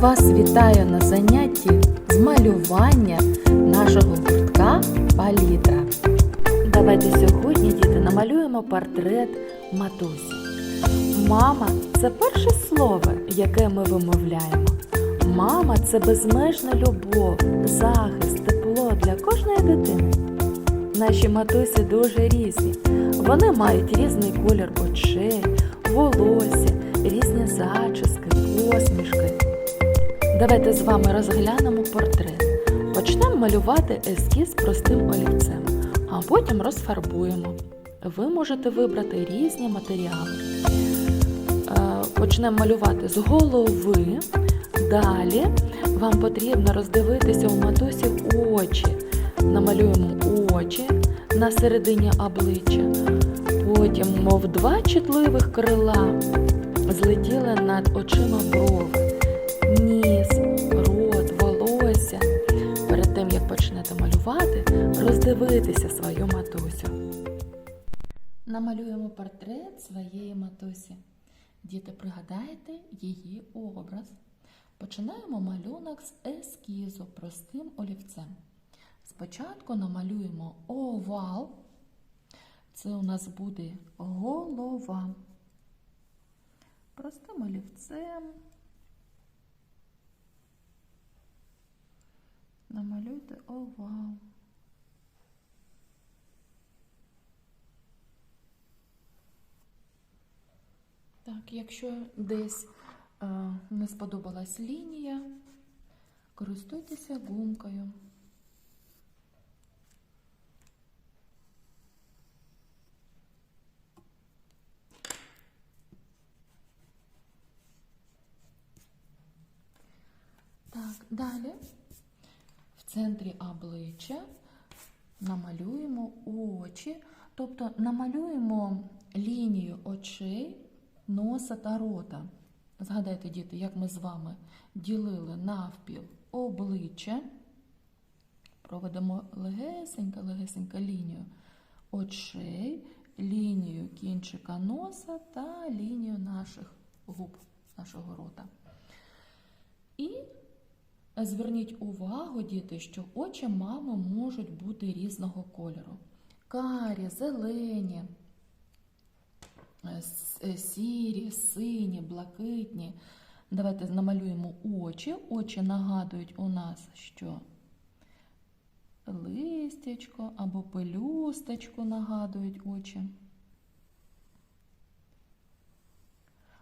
вас вітаю на занятті з малювання нашого гуртка палітра. Давайте сьогодні, діти, намалюємо портрет матусі. Мама це перше слово, яке ми вимовляємо. Мама це безмежна любов, захист, тепло для кожної дитини. Наші матусі дуже різні. Вони мають різний колір очей, волосся, Давайте з вами розглянемо портрет. Почнемо малювати ескіз простим олівцем, а потім розфарбуємо. Ви можете вибрати різні матеріали. Е, Почнемо малювати з голови. Далі вам потрібно роздивитися у матусі очі. Намалюємо очі на середині обличчя. Потім, мов два чутливих крила, злетіли над очима брови, почнете малювати, роздивитися свою матусю. Намалюємо портрет своєї матусі. Діти, пригадайте її образ. Починаємо малюнок з ескізу простим олівцем. Спочатку намалюємо овал. Це у нас буде голова. Простим олівцем. Намалюйте овал. Так, якщо десь е, не сподобалась лінія, користуйтеся гумкою. Так, далі центрі обличчя намалюємо очі, тобто намалюємо лінію очей, носа та рота. Згадайте, діти, як ми з вами ділили навпіл обличчя. Проведемо легесенько-легесенько лінію очей, лінію кінчика носа та лінію наших губ, нашого рота. І зверніть увагу, діти, що очі мами можуть бути різного кольору. Карі, зелені, сірі, сині, блакитні. Давайте намалюємо очі. Очі нагадують у нас, що листячко або пелюсточку нагадують очі.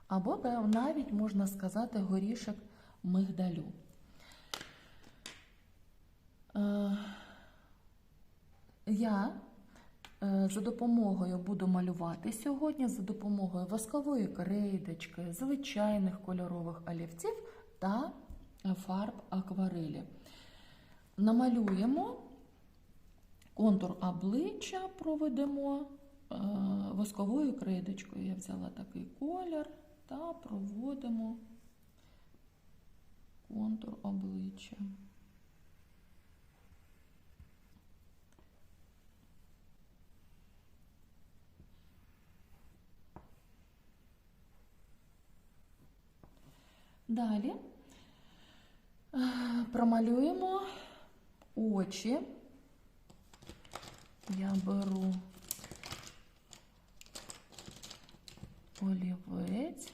Або навіть можна сказати горішок мигдалю. Е, Я е, за допомогою буду малювати сьогодні за допомогою воскової крейдочки, звичайних кольорових олівців та фарб акварелі. Намалюємо контур обличчя, проведемо е, восковою крейдочкою. Я взяла такий колір та проводимо контур обличчя. Далі е, промалюємо очі. Я беру олівець.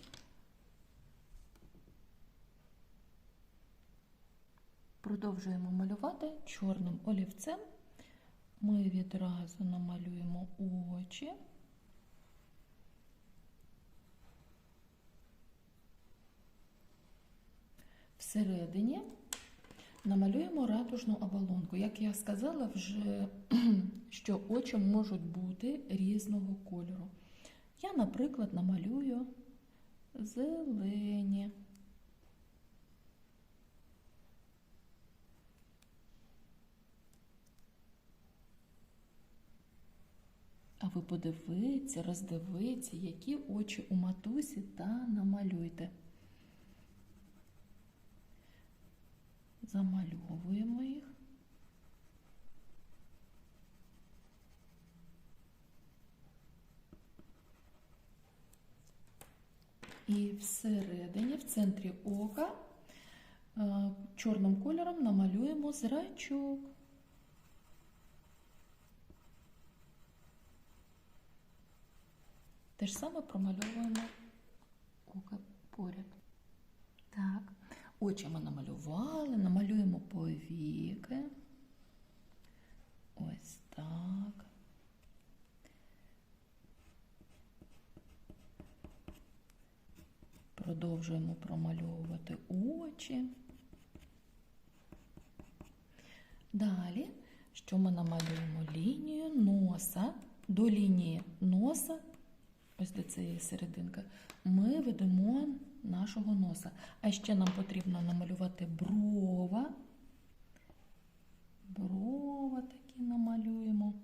Продовжуємо малювати чорним олівцем. Ми відразу намалюємо очі. Всередині намалюємо радужну оболонку. Як я сказала, вже що очі можуть бути різного кольору. Я, наприклад, намалюю зелені. А ви подивіться, роздивіться, які очі у матусі та намалюйте. Замальовуємо їх. І всередині, в центрі ока, Е, Чорним кольором намалюємо зрачок. Те ж саме промальовуємо око поряд. Очі ми намалювали, намалюємо повіки. Ось так. Продовжуємо промальовувати очі. Далі, що ми намалюємо лінію носа. До лінії носа, ось до цієї серединки, ми ведемо нашого носа. А ще нам потрібно намалювати брова. Брова такі намалюємо.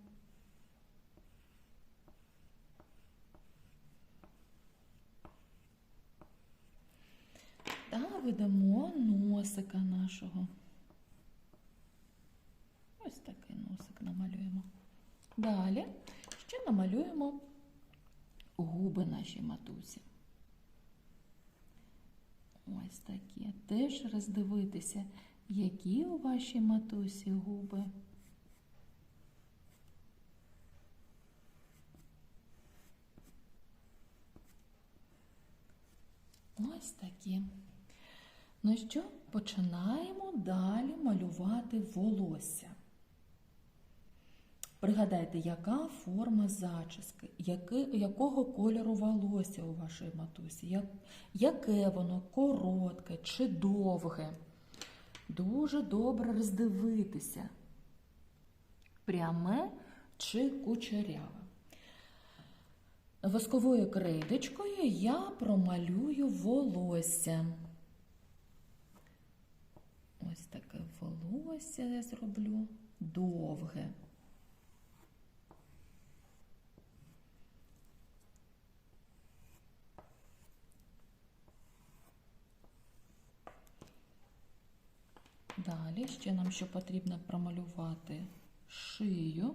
Та ведемо носика нашого. Ось такий носик намалюємо. Далі ще намалюємо губи нашій матусі. Ось такі. Теж роздивитися, які у вашій матусі губи. Ось такі. Ну що, починаємо далі малювати волосся. Пригадайте, яка форма зачіски, яки, якого кольору волосся у вашої матусі, як, яке воно коротке чи довге. Дуже добре роздивитися, пряме чи кучеряве. Восковою крейдочкою я промалюю волосся. Ось таке волосся я зроблю довге. Далі ще нам що потрібно промалювати шию.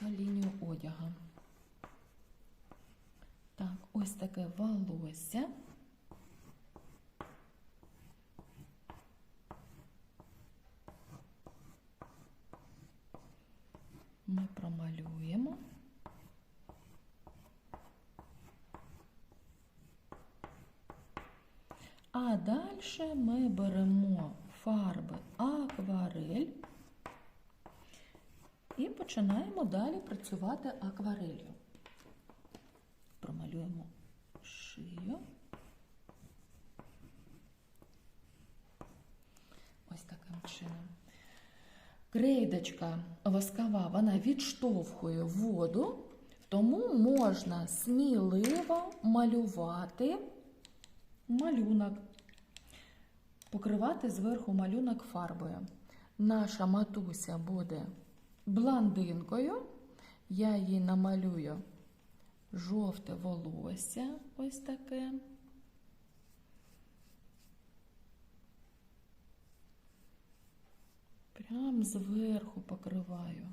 Та лінію одяга. Так, ось таке волосся. Ми промалюємо. А далі ми беремо фарби акварель і починаємо далі працювати акварелью. Промалюємо шию. Ось таким чином. Крейдочка воскова, вона відштовхує воду, тому можна сміливо малювати малюнок, покривати зверху малюнок фарбою. Наша матуся буде блондинкою, я їй намалюю жовте волосся, ось таке. Прям зверху покриваю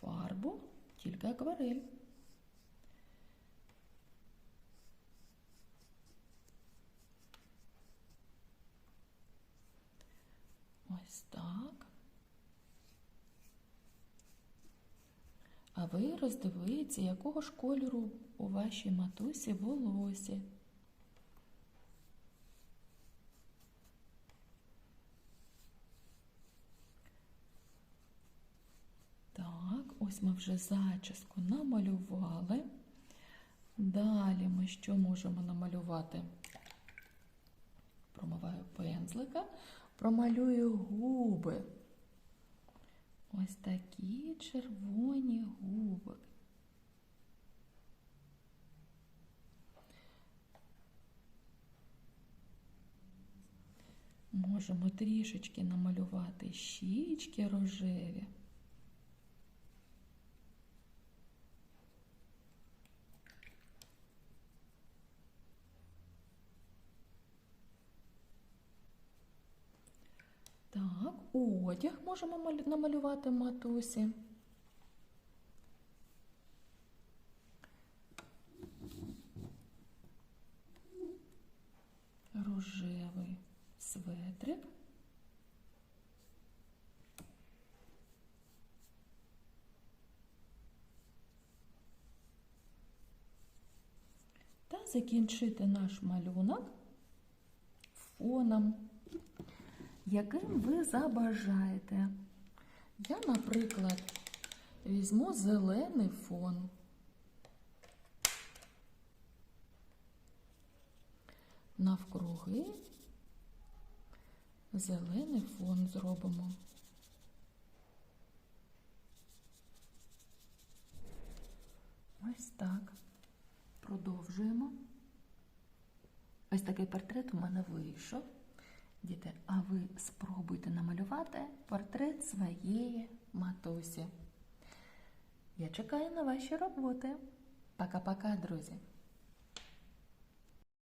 фарбу, тільки акварель. Ось так. А ви роздивіться, якого ж кольору у вашій матусі волосся. Так, ось ми вже зачіску намалювали. Далі ми що можемо намалювати? Промиваю пензлика, промалюю губи. Ось такі червоні губи. Можемо трішечки намалювати щічки рожеві. одяг можемо намалювати матусі. Рожевий светрик. Та закінчити наш малюнок фоном яким ви забажаєте. Я, наприклад, візьму зелений фон. Навкруги зелений фон зробимо. Ось так. Продовжуємо. Ось такий портрет у мене вийшов. Діти, а ви спробуйте намалювати портрет своєї матусі. Я чекаю на ваші роботи. Пока-пока, друзі!